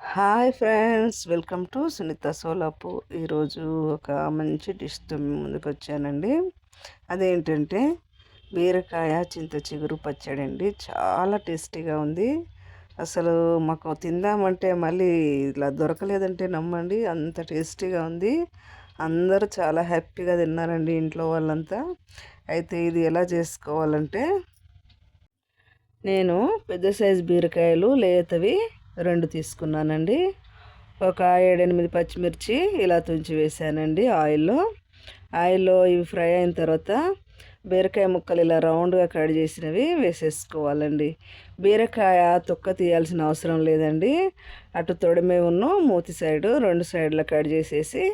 Hi friends welcome to Sunitha Solapu. ఈరోజు ఒక మంచి డిష్తో ముందుకు వచ్చానండి అదేంటంటే బీరకాయ చింత చిగురు పచ్చడి అండి చాలా టేస్టీగా ఉంది. అసలు మాకు తిందామంటే మళ్ళీ ఇలా దొరకలేదంటే నమ్మండి. అంత టేస్టీగా ఉంది. అందరూ చాలా హ్యాపీగా తిన్నారండి ఇంట్లో వాళ్ళంతా. అయితే ఇది ఎలా చేసుకోవాలంటే నేను పెద్ద సైజు బీరకాయలు లేతవి రెండు తీసుకున్నానండి. ఒక ఏడెనిమిది పచ్చిమిర్చి ఇలా తుంచి వేసానండి ఆయిల్లో. ఆయిల్లో ఇవి ఫ్రై అయిన తర్వాత బీరకాయ ముక్కలు ఇలా రౌండ్గా కట్ చేసినవి వేసేసుకోవాలండి. బీరకాయ తొక్క తీయాల్సిన అవసరం లేదండి. అటు తొడిమే ఉన్న మూతి సైడు రెండు సైడ్ల కట్ చేసేసి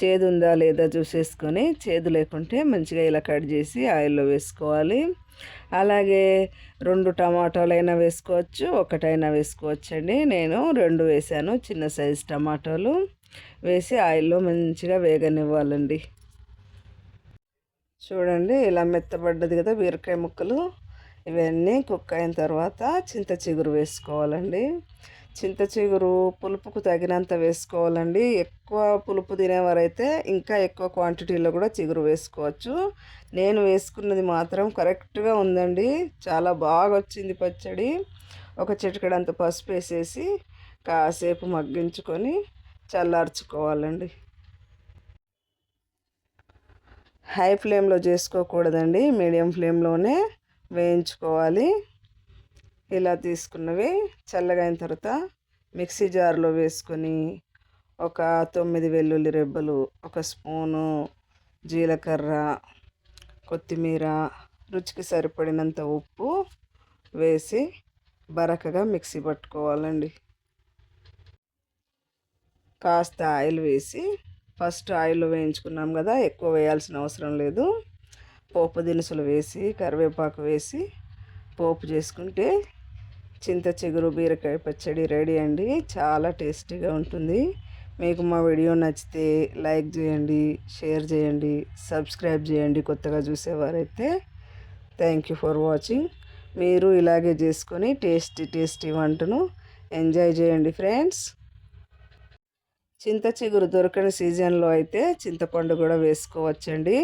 చేదు ఉందా లేదా చూసేసుకొని చేదు లేకుంటే మంచిగా ఇలా కట్ చేసి ఆయిల్లో వేసుకోవాలి. అలాగే రెండు టమాటాలైనా వేసుకోవచ్చు ఒకటైనా వేసుకోవచ్చు అండి నేను రెండు వేసాను చిన్న సైజు టమాటాలు. వేసి ఆయిల్లో మంచిగా వేగనివ్వాలండి. చూడండి ఇలా మెత్తబడ్డది కదా బీరకాయ ముక్కలు. ఇవన్నీ కుక్ అయిన తర్వాత చింత చిగురు వేసుకోవాలండి. చింత చిగురు పులుపుకు తగినంత వేసుకోవాలండి. ఎక్కువ పులుపు తినేవారైతే ఇంకా ఎక్కువ క్వాంటిటీలో కూడా చిగురు వేసుకోవచ్చు. నేను వేసుకున్నది మాత్రం కరెక్ట్గా ఉందండి. చాలా బాగా వచ్చింది పచ్చడి. ఒక చిటికడంత పసుపు వేసేసి కాసేపు మగ్గించుకొని చల్లార్చుకోవాలండి. హై ఫ్లేమ్లో చేసుకోకూడదండి. మీడియం ఫ్లేమ్లోనే వేయించుకోవాలి. ఇలా తీసుకున్నవి చల్లగా అయిన తర్వాత మిక్సీ జార్లో వేసుకొని ఒక తొమ్మిది వెల్లుల్లి రెబ్బలు ఒక స్పూను జీలకర్ర కొత్తిమీర రుచికి సరిపడినంత ఉప్పు వేసి బరకగా మిక్సీ పట్టుకోవాలండి. కాస్త ఆయిల్ వేసి ఫస్ట్ ఆయిల్ వేయించుకున్నాం కదా ఎక్కువ వేయాల్సిన అవసరం లేదు. పోపు దినుసులు వేసి కరివేపాకు వేసి పోపు చేసుకుంటే చింత చిగురు బీరకాయ పచ్చడి రెడీ అండి. చాలా టేస్టీగా ఉంటుంది. మీకు మా వీడియో నచ్చితే లైక్ చేయండి షేర్ చేయండి సబ్స్క్రైబ్ చేయండి కొత్తగా చూసేవారైతే. Thank you for watching. మీరు ఇలాగే చేసుకొని టేస్టీ టేస్టీ వంటను ఎంజాయ్ చేయండి ఫ్రెండ్స్. చింత చిగురు దొరకని సీజన్లో అయితే చింతపండు కూడా వేసుకోవచ్చండి.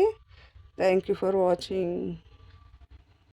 Thank you for watching.